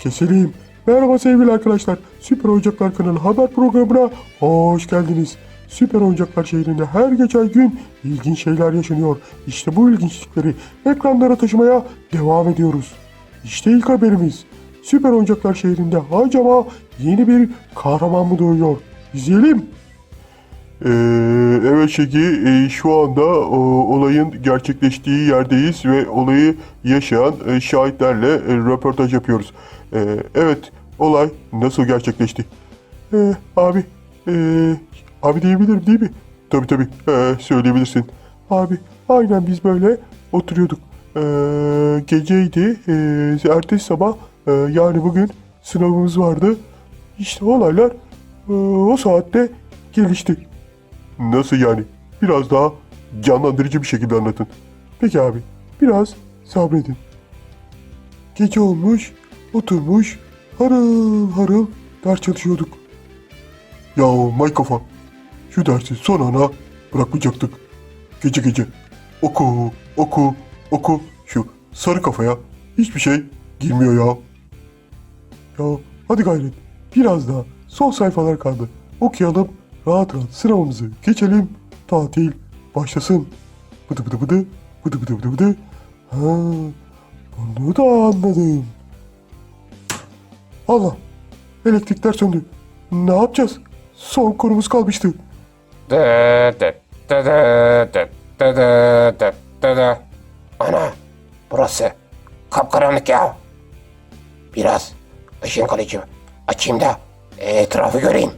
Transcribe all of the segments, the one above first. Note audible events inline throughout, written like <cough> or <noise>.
Keselim. Merhaba sevgili arkadaşlar. Süper Oyuncaklar kanalı haber programına hoş geldiniz. Süper Oyuncaklar şehrinde her geçen gün ilginç şeyler yaşanıyor. İşte bu ilginçlikleri ekranlara taşımaya devam ediyoruz. İşte ilk haberimiz. Süper Oyuncaklar şehrinde acaba yeni bir kahraman mı doğuyor? İzleyelim. Ee, evet Şeki, şu anda olayın gerçekleştiği yerdeyiz ve olayı yaşayan e, şahitlerle e, röportaj yapıyoruz. Ee, evet, olay nasıl gerçekleşti? Ee, abi, e, abi diyebilirim değil mi? Tabii tabii, söyleyebilirsin. Abi, aynen biz böyle oturuyorduk. Geceydi, e, ertesi sabah, yani bugün sınavımız vardı. İşte olaylar o saatte gelişti. Nasıl yani? Biraz daha canlandırıcı bir şekilde anlatın. Peki abi, biraz sabredin. Gece olmuş, oturmuş, harıl harıl ders çalışıyorduk. Ya may kafa, şu dersi son ana bırakmayacaktık. Gece gece oku, oku, oku şu sarı kafaya hiçbir şey girmiyor ya. Ya hadi gayret, biraz daha son sayfalar kaldı. Okuyalım, rahat rahat sınavımızı geçelim, tatil başlasın. Bıdı bıdı bıdı, bıdı bıdı bıdı bıdı. Ha, bunu da anladım. Allah, elektrikler söndü. Ne yapacağız? Son konumuz kalmıştı. Dı dı dı dı dı dı dı dı dı. Ana burası kapkaranlık ya. Biraz ışın kılıcı açayım da etrafı göreyim.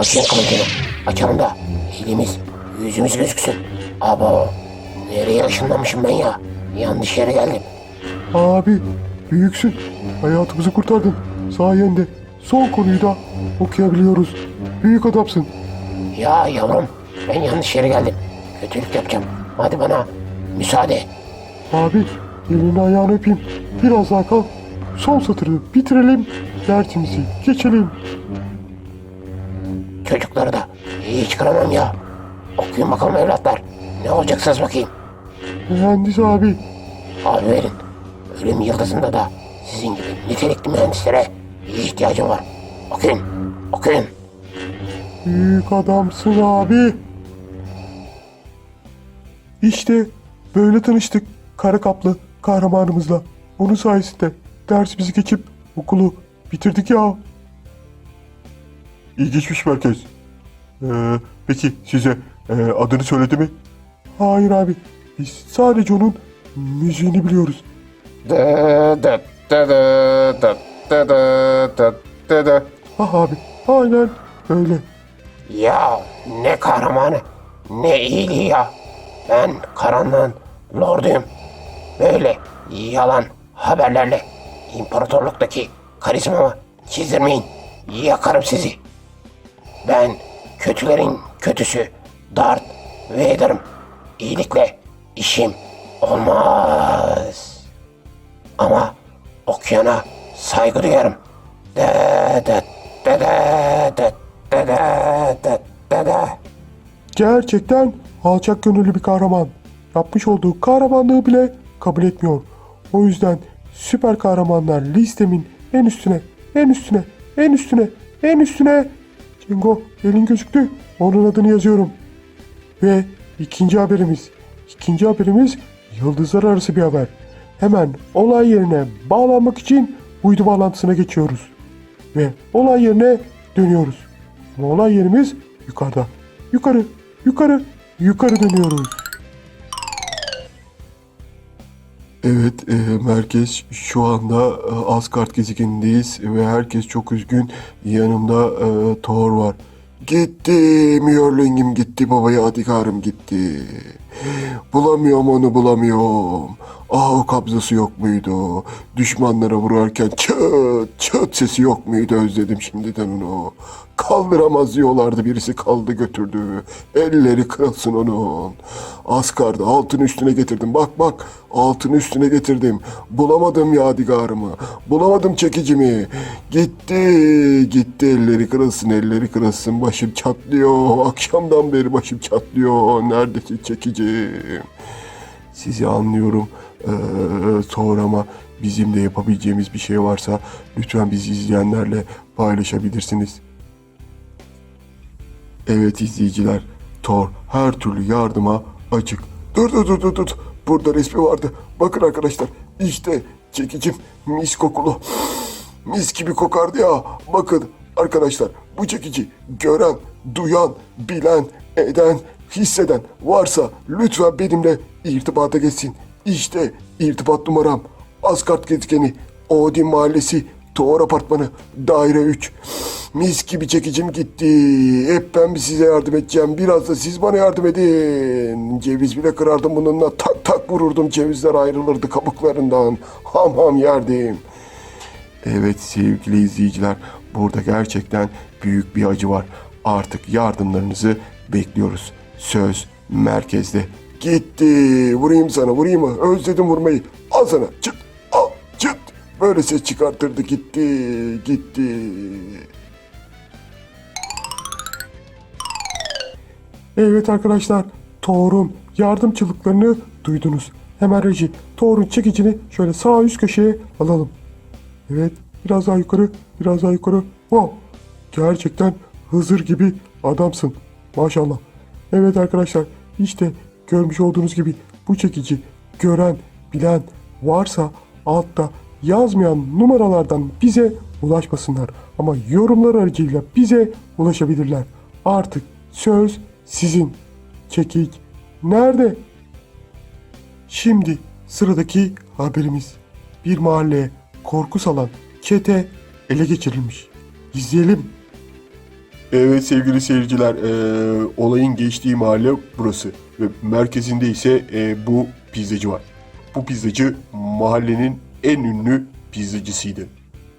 Işın kılıcını açalım da elimiz yüzümüz gözüksün. Abo nereye ışınlanmışım ben ya? Yanlış yere geldim. Abi, büyüksün. Hayatımızı kurtardın. Sayende son konuyu da okuyabiliyoruz. Büyük adamsın. Ya yavrum ben yanlış yere geldim. Kötülük yapacağım. Hadi bana müsaade. Abi, elini ayağını öpeyim. Biraz daha kal. Son satırı bitirelim. Dersimizi geçelim. Çocukları da hiç kıramam ya. Okuyun bakalım evlatlar. Ne olacaksınız bakayım. Mühendis abi. Abi verin. Ölüm yıldızında da sizin gibi nitelikli mühendislere ihtiyacım var. Okuyun. Okuyun. Büyük adamsın abi. İşte böyle tanıştık kara kaplı kahramanımızla. Onun sayesinde dersimizi geçip okulu bitirdik ya. İlginçmiş merkez. Ee, peki size e, adını söyledi mi? Hayır abi. Biz sadece onun müziğini biliyoruz. Ah abi. Aynen öyle. Ya ne kahramanı. Ne iyiliği ya. Ben karanlığın lorduyum. Böyle yalan haberlerle imparatorluktaki karizmamı çizdirmeyin. Yakarım sizi. Ben kötülerin kötüsü Darth Vader'ım. İyilikle işim olmaz. Ama okuyana saygı duyarım. De de de de de de de de de de. Gerçekten alçak gönüllü bir kahraman. Yapmış olduğu kahramanlığı bile kabul etmiyor. O yüzden süper kahramanlar listemin en üstüne, en üstüne, en üstüne, en üstüne. Cengo elin gözüktü. Onun adını yazıyorum. Ve ikinci haberimiz. İkinci haberimiz yıldızlar arası bir haber. Hemen olay yerine bağlanmak için uydu bağlantısına geçiyoruz. Ve olay yerine dönüyoruz. Ama olay yerimiz yukarıda. Yukarı, yukarı, yukarı dönüyoruz. Evet, e, merkez şu anda e, Asgard gezegenindeyiz ve herkes çok üzgün. Yanımda e, Thor var. Gitti, Mjolnir'im gitti, baba yadigarım gitti. Bulamıyorum onu bulamıyorum. Ah o kabzası yok muydu? Düşmanlara vurarken çıt çıt sesi yok muydu? Özledim şimdiden onu. Kaldıramaz diyorlardı birisi kaldı götürdü. Elleri kırılsın onun. Askarda altın üstüne getirdim. Bak bak altın üstüne getirdim. Bulamadım yadigarımı. Bulamadım çekicimi. Gitti gitti elleri kırılsın elleri kırılsın. Başım çatlıyor. Akşamdan beri başım çatlıyor. Neredesin çekicim? Sizi anlıyorum. Ee, sonra ama bizim de yapabileceğimiz bir şey varsa lütfen bizi izleyenlerle paylaşabilirsiniz. Evet izleyiciler, Thor her türlü yardıma açık. Dur dur dur dur dur. Burada resmi vardı. Bakın arkadaşlar. İşte çekicim mis kokulu. Mis gibi kokardı ya. Bakın arkadaşlar bu çekici gören, duyan, bilen, eden, hisseden varsa lütfen benimle irtibata geçsin. İşte irtibat numaram. Asgard gezegeni, Odin Mahallesi, Thor Apartmanı, Daire 3. Mis gibi çekicim gitti. Hep ben size yardım edeceğim. Biraz da siz bana yardım edin. Ceviz bile kırardım bununla. Tak tak vururdum. Cevizler ayrılırdı kabuklarından. Ham ham yerdim. Evet sevgili izleyiciler. Burada gerçekten büyük bir acı var. Artık yardımlarınızı bekliyoruz. Söz merkezde. Gitti. Vurayım sana vurayım mı? Özledim vurmayı. Al sana. Çıt. Al. Çıt. Böyle ses çıkartırdı. Gitti. Gitti. Evet arkadaşlar, Thor'un yardım çığlıklarını duydunuz. Hemen Reji, Thor'un çekicini şöyle sağ üst köşeye alalım. Evet, biraz daha yukarı, biraz daha yukarı. Wow, gerçekten Hızır gibi adamsın. Maşallah. Evet arkadaşlar, işte görmüş olduğunuz gibi bu çekici gören, bilen varsa altta yazmayan numaralardan bize ulaşmasınlar. Ama yorumlar aracıyla bize ulaşabilirler. Artık söz sizin. Çekik nerede? Şimdi sıradaki haberimiz. Bir mahalleye korku salan çete ele geçirilmiş. İzleyelim. Evet sevgili seyirciler, eee, olayın geçtiği mahalle burası ve merkezinde ise eee, bu pizzacı var. Bu pizzacı mahallenin en ünlü pizzacısıydı.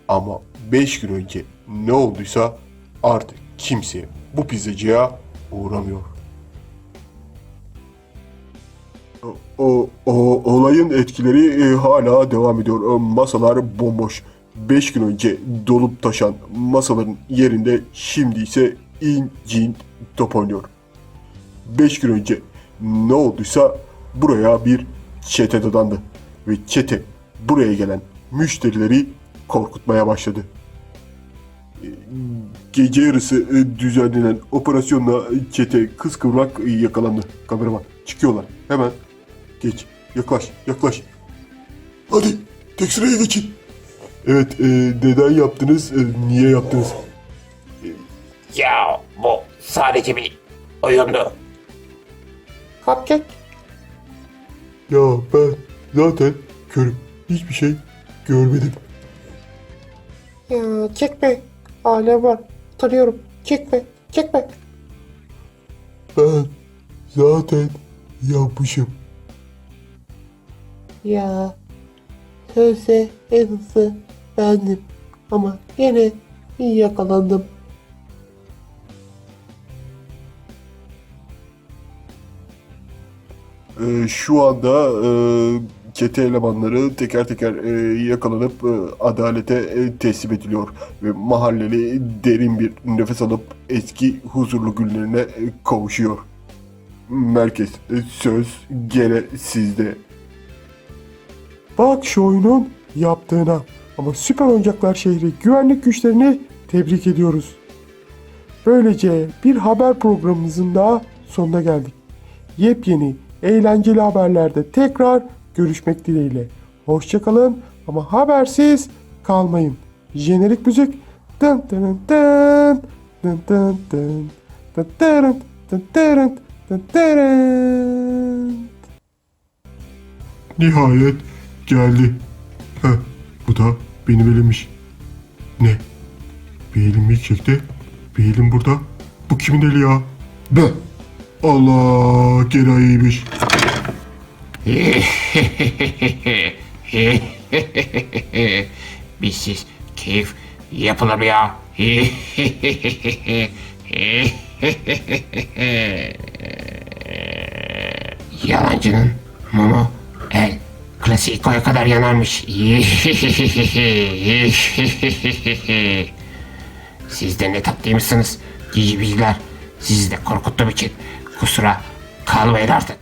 Ama 5 gün önce ne olduysa artık kimse bu pizzacıya uğramıyor. O, o olayın etkileri e, hala devam ediyor. E, masalar bomboş. 5 gün önce dolup taşan masaların yerinde şimdi ise incin top oynuyor. 5 gün önce ne olduysa buraya bir çete dadandı. Ve çete buraya gelen müşterileri korkutmaya başladı. E, Gece yarısı e, düzenlenen operasyonla çete kıskıvrak yakalandı. Kameraman çıkıyorlar. Hemen geç. Yaklaş. Yaklaş. Hadi tek sıraya geçin. Evet e, neden yaptınız? e, niye yaptınız? Ya bu sadece bir oyundu. Cupcake. Ya ben zaten körüm. Hiçbir şey görmedim. Ya çekme. Hala var. Tanıyorum. Çekme. Çekme. Ben zaten yapmışım. Ya sözde en hızlı bendim. Ama yine iyi yakalandım. Ee, şu anda e, çete elemanları teker teker e, yakalanıp e, adalete e, teslim ediliyor ve mahalleli derin bir nefes alıp eski huzurlu günlerine e, kavuşuyor. Merkez e, söz gene sizde. Bak şu oyunun yaptığına ama Süper Oyuncaklar şehri güvenlik güçlerini tebrik ediyoruz. Böylece bir haber programımızın daha sonuna geldik. Yepyeni, eğlenceli haberlerde tekrar görüşmek dileğiyle. Hoşçakalın ama habersiz kalmayın. Jenerik müzik. Dın dın dın dın dın dın dın dın dın dın dın dın Nihayet geldi. Heh, bu da benim elimmiş. Ne? Bir elim milkshake'te, bir elim burada. Bu kimin eli ya? Ben. Allah gene iyiymiş. <laughs> Bizsiz keyif yapılır mı ya? <laughs> Yalancının mumu el klasikoya kadar yanarmış. <laughs> Siz de ne tatlıymışsınız. Cici bilgiler. Sizi de korkuttuğum için kusura kalmayın artık.